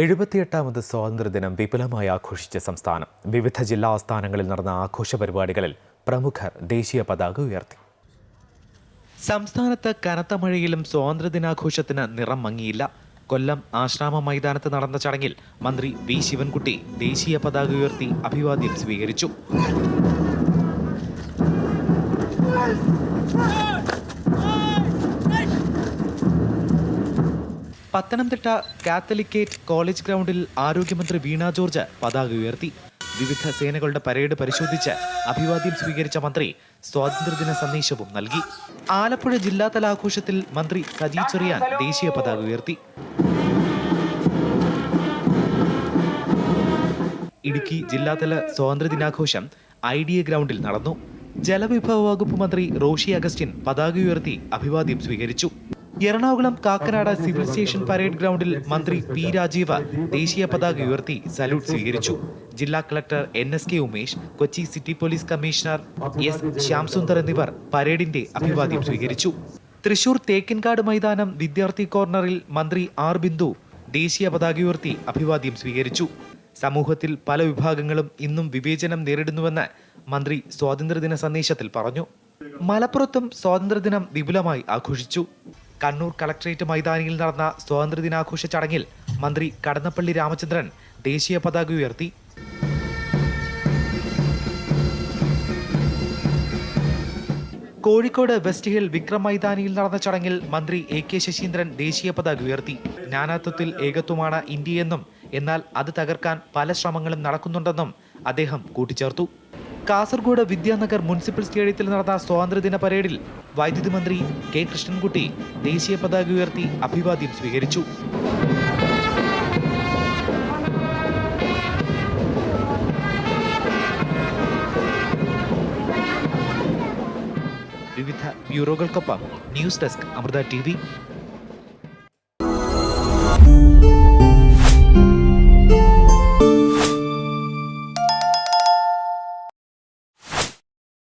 എഴുപത്തിയെട്ടാമത് സ്വാതന്ത്ര്യദിനം വിപുലമായി ആഘോഷിച്ച സംസ്ഥാനം. വിവിധ ജില്ലാ ആസ്ഥാനങ്ങളിൽ നടന്ന ആഘോഷ പരിപാടികളിൽ പ്രമുഖർ ദേശീയ പതാക ഉയർത്തി. സംസ്ഥാനത്ത് കനത്ത മഴയിലും സ്വാതന്ത്ര്യദിനാഘോഷത്തിന് നിറം മങ്ങിയില്ല. കൊല്ലം ആശ്രാമ മൈതാനത്ത് നടന്ന ചടങ്ങിൽ മന്ത്രി വി ശിവൻകുട്ടി ദേശീയ പതാക ഉയർത്തി അഭിവാദ്യം സ്വീകരിച്ചു. പത്തനംതിട്ട കാത്തലിക്കേറ്റ് കോളേജ് ഗ്രൗണ്ടിൽ ആരോഗ്യമന്ത്രി വീണ ജോർജ് പതാക ഉയർത്തി. വിവിധ സേനകളുടെ പരേഡ് പരിശോധിച്ച് അഭിവാദ്യം സ്വീകരിച്ച മന്ത്രി സ്വാതന്ത്ര്യദിന സന്ദേശവും നൽകി. ആലപ്പുഴ ജില്ലാതല ആഘോഷത്തിൽ മന്ത്രി സജി ചെറിയാൻ ദേശീയ പതാക ഉയർത്തി. ഇടുക്കി ജില്ലാതല സ്വാതന്ത്ര്യദിനാഘോഷം ഐ ഡി എ ഗ്രൗണ്ടിൽ നടന്നു. ജലവിഭവ വകുപ്പ് മന്ത്രി റോഷി അഗസ്റ്റിൻ പതാക ഉയർത്തി അഭിവാദ്യം സ്വീകരിച്ചു. Ernakulam Kakkanad civil station parade ഗ്രൗണ്ടിൽ മന്ത്രി പി രാജീവ് ദേശീയ പതാക ഉയർത്തി സല്യൂട്ട് സ്വീകരിച്ചു. ജില്ലാ collector N S K Umesh Kochi city police commissioner S Shyamsundar എന്നിവർ പരേഡിന്റെ അഭിവാദ്യം സ്വീകരിച്ചു. തൃശൂർ തേക്കിൻകാട് മൈതാനം വിദ്യാർത്ഥി കോർണറിൽ മന്ത്രി ആർ ബിന്ദു ദേശീയ പതാക ഉയർത്തി അഭിവാദ്യം സ്വീകരിച്ചു. സമൂഹത്തിൽ പല വിഭാഗങ്ങളും ഇന്നും വിവേചനം നേരിടുന്നുവെന്ന് മന്ത്രി സ്വാതന്ത്ര്യദിന സന്ദേശത്തിൽ പറഞ്ഞു. മലപ്പുറത്തും സ്വാതന്ത്ര്യദിനം വിപുലമായി ആഘോഷിച്ചു. കണ്ണൂർ കളക്ട്രേറ്റ് മൈതാനിയിൽ നടന്ന സ്വാതന്ത്ര്യദിനാഘോഷ ചടങ്ങിൽ മന്ത്രി കടന്നപ്പള്ളി രാമചന്ദ്രൻ ദേശീയ പതാക ഉയർത്തി. കോഴിക്കോട് വെസ്റ്റ് ഹിൽ വിക്രം മൈതാനിയിൽ നടന്ന ചടങ്ങിൽ മന്ത്രി എ കെ ശശീന്ദ്രൻ ദേശീയ പതാക ഉയർത്തി. നാനാത്വത്തിൽ ഏകത്വമാണ് ഇന്ത്യയെന്നും എന്നാൽ അത് തകർക്കാൻ പല ശ്രമങ്ങളും നടക്കുന്നുണ്ടെന്നും അദ്ദേഹം കൂട്ടിച്ചേർത്തു. കാസർഗോഡ് വിദ്യാനഗർ മുനിസിപ്പൽ സ്റ്റേഡിയത്തിൽ നടന്ന സ്വാതന്ത്ര്യദിന പരേഡിൽ വൈദ്യുതി മന്ത്രി കെ കൃഷ്ണൻകുട്ടി ദേശീയ പതാക ഉയർത്തി അഭിവാദ്യം സ്വീകരിച്ചു. വിവിധ ബ്യൂറോകൾക്കൊപ്പം ന്യൂസ് ഡെസ്ക് അമൃത ടി